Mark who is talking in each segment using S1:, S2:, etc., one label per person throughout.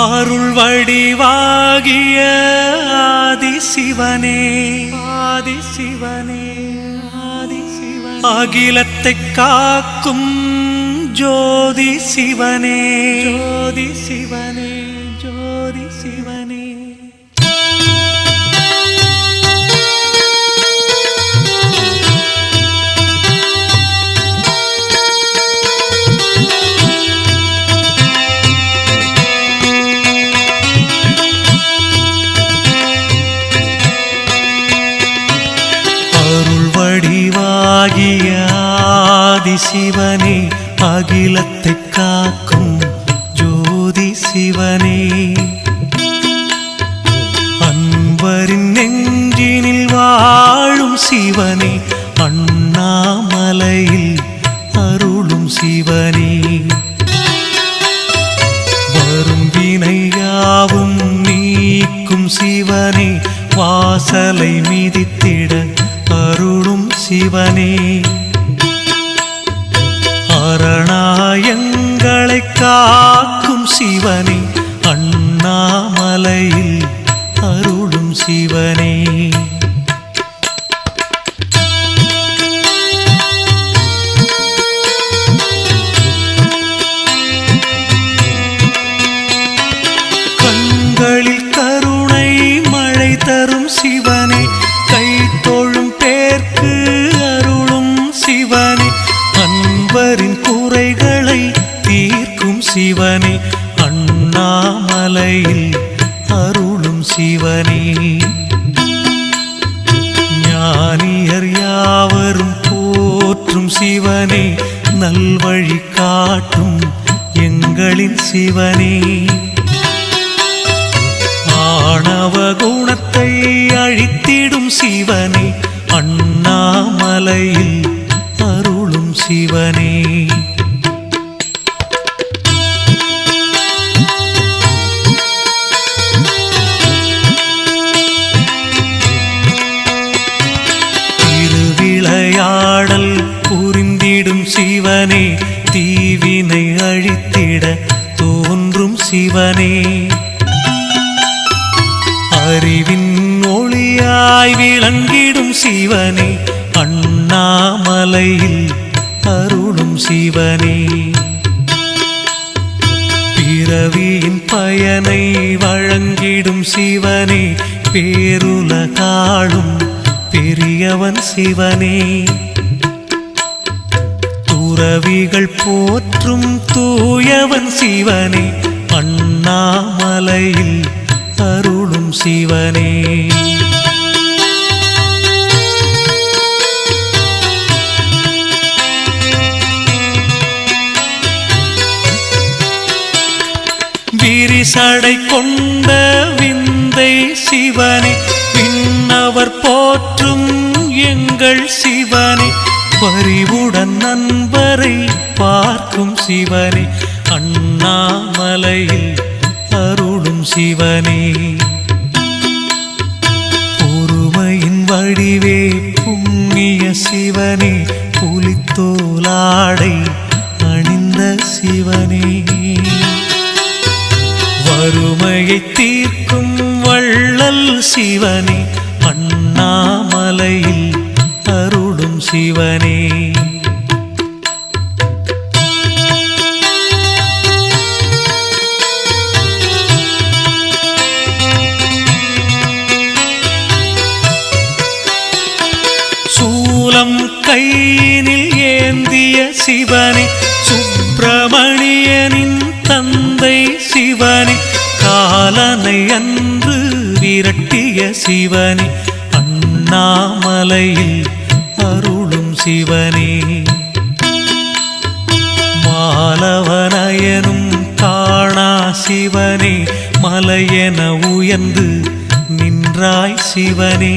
S1: அருள் வடிவாகிய ஆதி சிவனே ஆதி சிவனே ஆதி சிவனே அகிலத்தை காக்கும் ஜோதி சிவனே ஜோதி சிவனே சிவனே அகிலத்தை காக்கும் ஜோதி சிவனே. அன்பரின் நெஞ்சினில் வாழும் சிவனே அண்ணாமலையில் அருளும் சிவனே. வரும் வினையாவும் நீக்கும் சிவனே வாசலை மிதித்திட அருளும் சிவனே. குறைகளை தீர்க்கும் சிவனே அண்ணாமலையில் அருளும் சிவனே. ஞானியர் யாவரும் போற்றும் சிவனே நல்வழி காட்டும் எங்களின் சிவனே. ஆணவ குணத்தை அழித்திடும் சிவனே அண்ணாமலையில் அருளும் சிவனே. சிவனே. அறிவின் ஒளியாய் விளங்கிடும் சிவனே அண்ணாமலையில் அருளும் சிவனே. பிறவியின் பயனை வழங்கிடும் சிவனே பேருல பேருலகாளும் பெரியவன் சிவனே. துறவிகள் போற்றும் தூயவன் சிவனே அண்ணாமலையில் அருளும் சிவனே. விரிசடை கொண்ட விந்தை சிவனே விண்ணவர் போற்றும் எங்கள் சிவனே பறிவுடன் நண்பரை பார்க்கும் சிவனே. அண்ணாமலையில் அருளும் சிவனே. பொறுமையின் வடிவே புண்ணிய சிவனே புலித்தோலாடை அணிந்த சிவனே. வறுமையை தீர்க்கும் வள்ளல் சிவனே அண்ணாமலையில் அருளும் சிவனே. சூலம் கையினில் ஏந்திய சிவனே சுப்பிரமணியனின் தந்தை சிவனே காலனை அன்று விரட்டிய சிவனே அண்ணாமலையில் அருளும் சிவனே. மாலவனயனும் காணா சிவனே மலையென உயர்ந்து நின்றாய் சிவனே.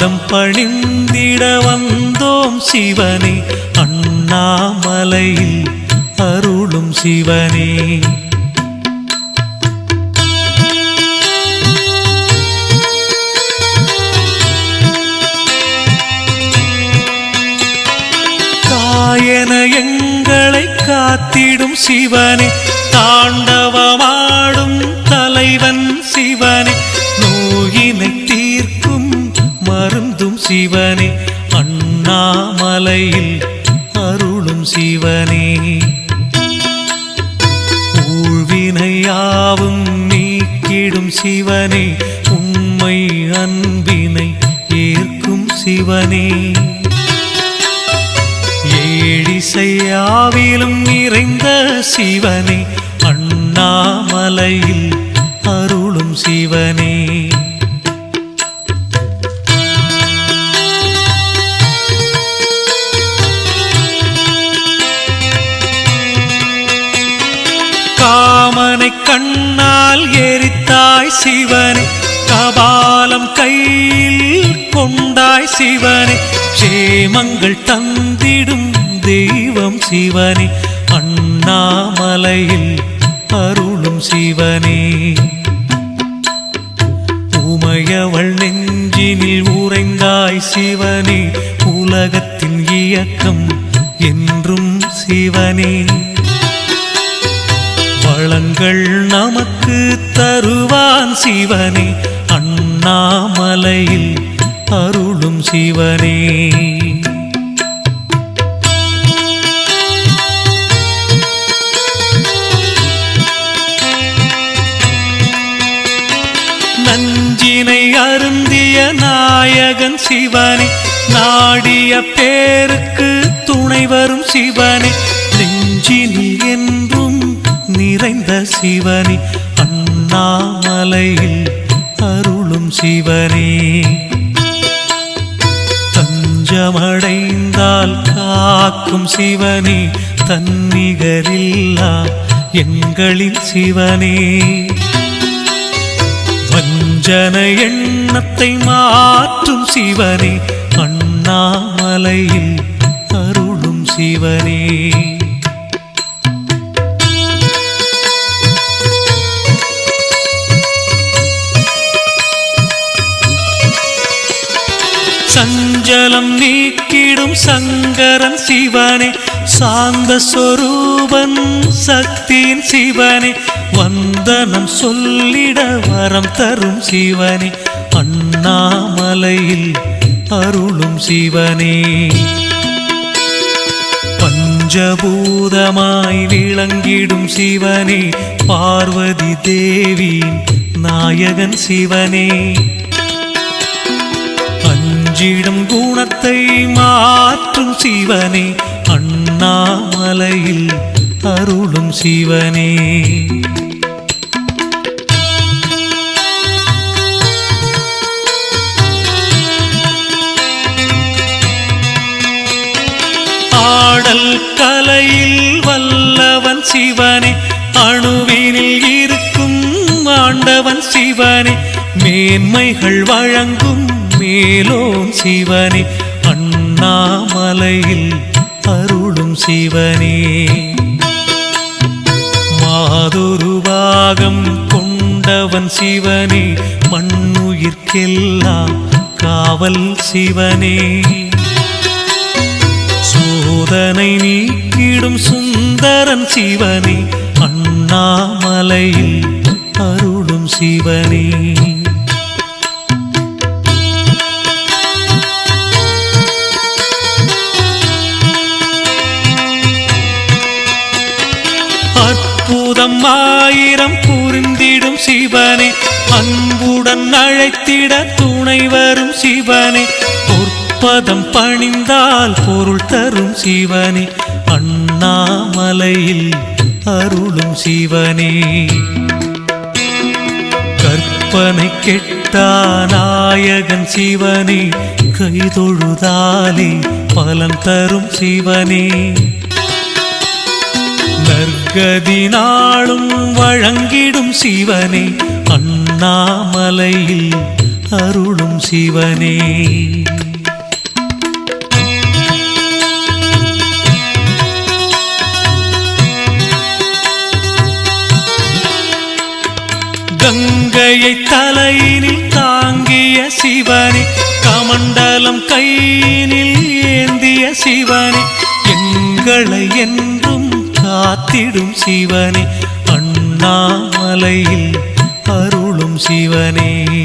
S1: பாதம் பணிந்திட வந்தோம் சிவனே அண்ணாமலையில் அருளும் சிவனே. காயன எங்களை காத்திடும் சிவனே தாண்டவமாடும் தலைவன் சிவனே. சிவனே அண்ணாமலையில் அருளும் சிவனே. ஊழ்வினையாவும் நீக்கிடும் சிவனே உண்மை அன்பினை ஏற்கும் சிவனே. ஏழிசையாவிலும் நிறைந்த சிவனே அண்ணாமலையில் அருளும் சிவனே. சிவனே கபாலம் கையில் கொண்டாய் சிவனே. சேமங்கள் தந்திடும் தெய்வம் சிவனே அண்ணாமலையில் அருளும் சிவனே. உமையவள் நெஞ்சினில் உறைந்தாய் சிவனே உலகத்தின் இயக்கம் என்றும் சிவனே. வளங்கள் நமக்கு தருவான் சிவனே. அண்ணாமலையில் அருளும் சிவனே. நஞ்சினை அருந்திய நாயகன் சிவனே. நாடிய பேருக்கு துணை வரும் சிவனே. நெஞ்சினி என்றும் நிறைந்த சிவனே அண்ணாமலையில் அருளும் சிவனே. தஞ்சமடைந்தால் காக்கும் சிவனே தன்னிகரில்லா எங்களின் சிவனே. வஞ்சன எண்ணத்தை மாற்றும் சிவனே அண்ணாமலையில் அருளும் சிவனே. சஞ்சலம் நீக்கிடும் சங்கரன் சிவனே சாந்த சொரூபன் சக்தியின் சிவனே வந்தனம் சொல்லிட வரம் தரும் சிவனே அண்ணாமலையில் அருளும் சிவனே. பஞ்சபூதமாய் விளங்கிடும் சிவனே பார்வதி தேவி நாயகன் சிவனே. அஞ்சிடும் குணத்தை மாற்றும் சிவனே அண்ணாமலையில் அருளும் சிவனே. ஆடல் கலையில் வல்லவன் சிவனே அணுவினில் இருக்கும் ஆண்டவன் சிவனே மேன்மைகள் வழங்கும் மேலோன் சிவனே அண்ணாமலையில் அருளும் சிவனே. மாதுருவாகம் கொண்டவன் சிவனே மண்ணுயிர்க்கெல்லாம் காவல் சிவனே. சோதனை நீக்கிடும் சுந்தரன் சிவனே அண்ணாமலையில் அருளும் சிவனே. சிவனே அன்புடன் அழைத்திட துணை வரும் சிவனே. பொற்பதம் பணிந்தால் பொருள் தரும் சிவனே. அண்ணாமலையில் அருளும் சிவனே. கற்பனை கெட்டா நாயகன் சிவனே கைதொழுதாலே பலன் தரும் சிவனே. நற்கதி நாளும் வழங்கிடும் சிவனே அண்ணாமலையில் அருளும் சிவனே. கங்கையை தலையினில் தாங்கிய சிவனே கமண்டலம் கையினில் ஏந்திய சிவனே எங்களை என்றும் காத்திடும் சிவனே அண்ணாமலையில் அருளும் சிவனே.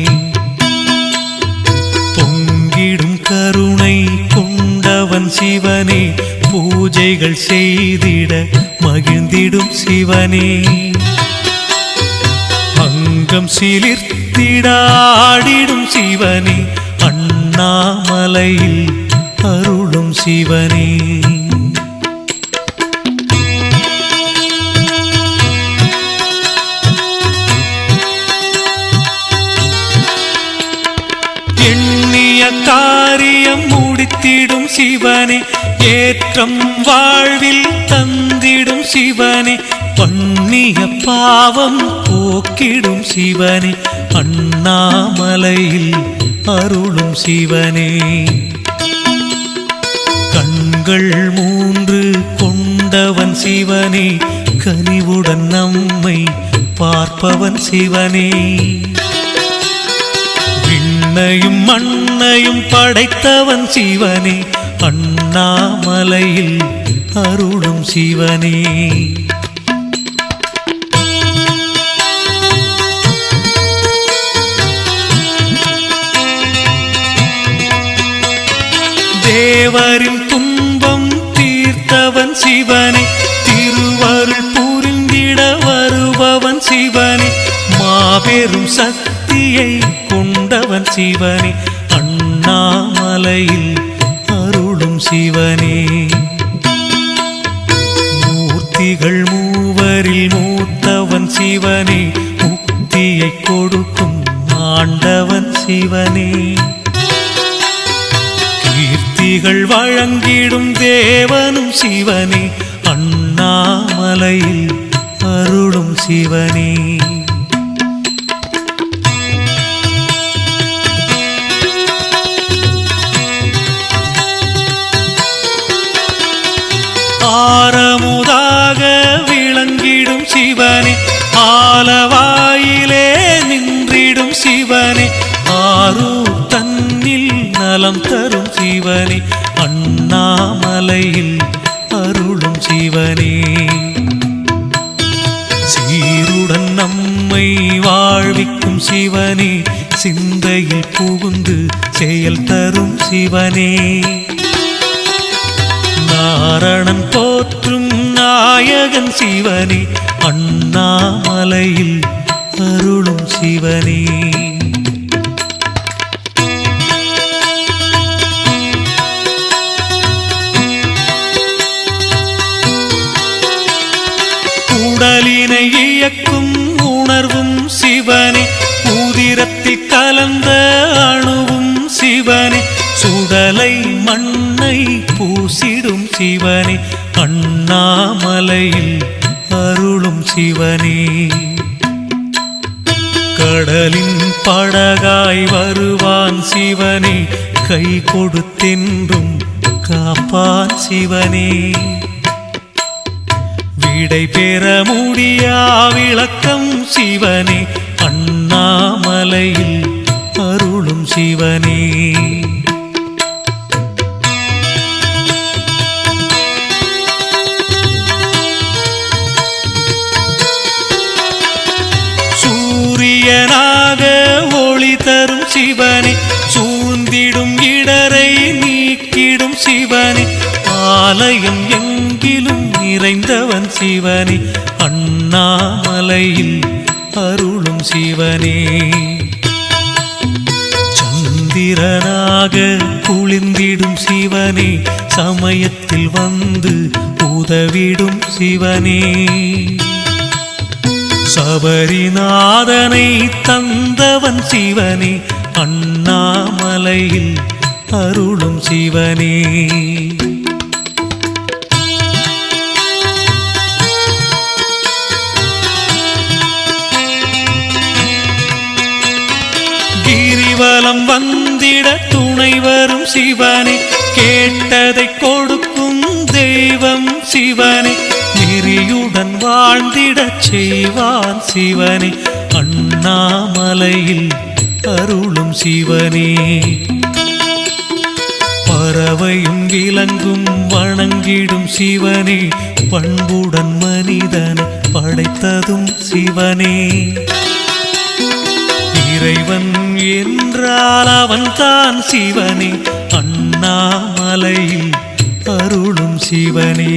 S1: பொங்கிடும் கருணை கொண்டவன் சிவனே பூஜைகள் செய்திட மகிழ்ந்திடும் சிவனே. அங்கம் சிலிர்த்திடாடிடும் சிவனே அண்ணாமலையில் அருளும் சிவனே. அளித்திடும் சிவனே ஏற்றம் வாழ்வில் தந்திடும் சிவனே பண்ணிய பாவம் போக்கிடும் சிவனே அண்ணாமலையில் அருளும் சிவனே. கண்கள் மூன்று கொண்டவன் சிவனே கனிவுடன் நம்மை பார்ப்பவன் சிவனே. விண்ணையும் மண்ணையும் படைத்தவன் சிவனே அண்ணாமலையில் அருளும் சிவனே. தேவரின் துன்பம் தீர்த்தவன் சிவனே சிவனே அண்ணாமலையில் அருளும் சிவனே. மூர்த்திகள் மூவரில் மூத்தவன் சிவனே முக்தியை கொடுக்கும் ஆண்டவன் சிவனே. கீர்த்திகள் வழங்கிடும் தேவனும் சிவனே அண்ணாமலையில் அருளும் சிவனே. ஆரமுதாக விளங்கிடும் சிவனே ஆலவாயிலே நின்றிடும் சிவனே ஆரூ தன்னில் நலம் தரும் சிவனே அண்ணாமலையில் அருளும் சிவனே. சீருடன் நம்மை வாழ்விக்கும் சிவனே சிந்தையில் புகுந்து செயல் தரும் சிவனே. நாரணன் போ போற்றும் நாயகன் சிவனே அண்ணாமலையில் அருளும் சிவனே. உடலினை இயக்கும் உணர்வும் சிவனே உதிரத்தில் கலந்த அணுவும் சிவனே சுடலை மண்ணை பூசிடும் சிவனே அண்ணாமலையில் அருளும் சிவனே. கடலின் படகாய் வருவான் சிவனே கை கொடுத்தென்றும் காப்பான் சிவனே. விடை பெற முடியா விளக்கம் சிவனே அண்ணாமலையில் அருளும் சிவனே. ஆலயம் எங்கிலும் நிறைந்தவன் சிவனே அண்ணாமலையில் அருளும் சிவனே. சந்திரனாக குளிர்ந்திடும் சிவனே சமயத்தில் வந்து உதவிடும் சிவனே. சபரிநாதனை தந்தவன் சிவனே அண்ணாமலையில் அருளும் சிவனே. கிரிவலம் வந்திட துணை வரும் சிவனே. கேட்டதை கொடுக்கும் தெய்வம் சிவனே. நெறியுடன் வாழ்ந்திட செய்வான் சிவனே. அண்ணாமலையில் அருளும் சிவனே. பறவையும் விலங்கும் வணங்கிடும் சிவனே. பண்புடன் மனிதன் படைத்ததும் சிவனே. இறைவன் என்றால் அவன் தான் சிவனே. அண்ணாமலையில் அருளும் சிவனே.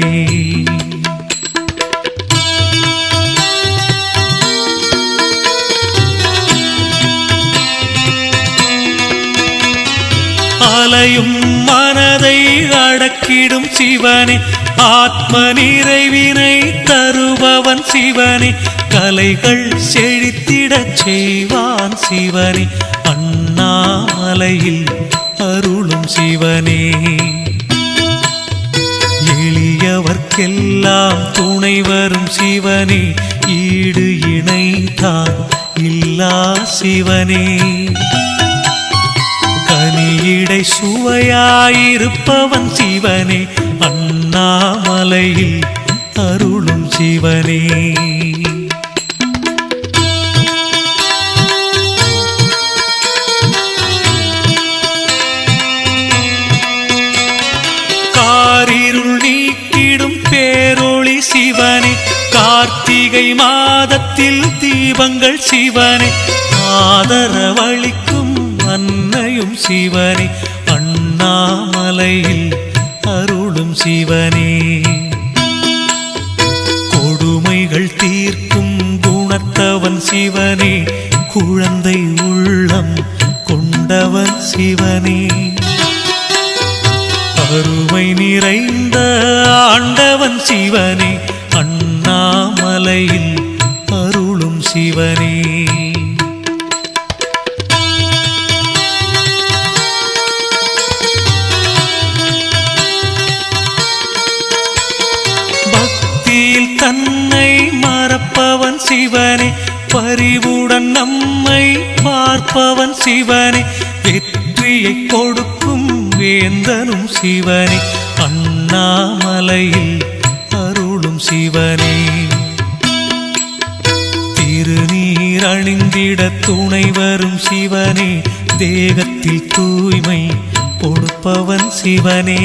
S1: அலையும் மனதை அடக்கிடும் சிவனே. ஆத்ம நிறைவினை தருபவன் சிவனே. கலைகள் செழித்திடச் செய்வான் சிவனே. அண்ணாமலையில் அருளும் சிவனே. எளியவர்க்கெல்லாம் துணை வரும் சிவனே. ஈடு இணைத்தான் இல்லா சிவனே. கனியிடை சுவையாயிருப்பவன் சிவனே. அண்ணாமலையில் அருளும் சிவனே. தீபங்கள் சிவனே ஆதரவளிக்கும் அன்னையும் சிவனே அண்ணாமலையில் அருளும் சிவனே. கொடுமைகள் தீர்க்கும் குணத்தவன் சிவனே குழந்தை தன்னை மறப்பவன் சிவனே பரிவுடன் நம்மை பார்ப்பவன் சிவனே வெற்றியை கொடுக்கும் வேந்தனும் சிவனே அண்ணாமலையில் அருளும் சிவனே. திருநீர் அணிந்திட துணை வரும் சிவனே தேகத்தில் தூய்மை கொடுப்பவன் சிவனே.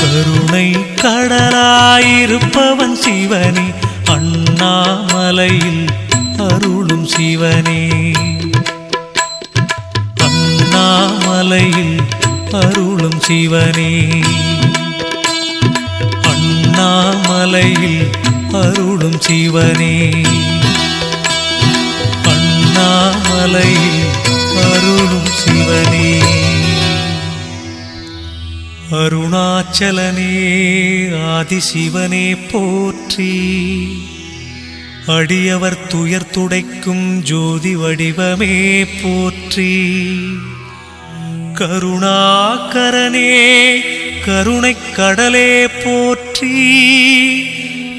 S1: கருணை கடலாயிருப்பவன் சிவனே அண்ணாமலையில் அருளும் சிவனே. அண்ணாமலையில் அருளும் சிவனே. அண்ணாமலையில் அருளும் சிவனே. அண்ணாமலையில் அருளும் சிவனே. அருணாச்சலனே ஆதிசிவனே போற்றி. அடியவர் துயர் துடைக்கும் ஜோதி வடிவமே போற்றி. கருணாகரனே கருணைக் கடலே போற்றி.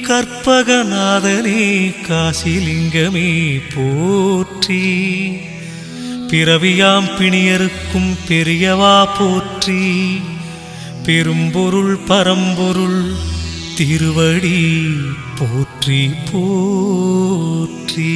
S1: கற்பகநாதனே காசிலிங்கமே போற்றி. பிறவியாம் பிணியருக்கும் பெரியவா போற்றி. பெரும்பொருள் பரம்பொருள் திருவடி போற்றி போற்றி.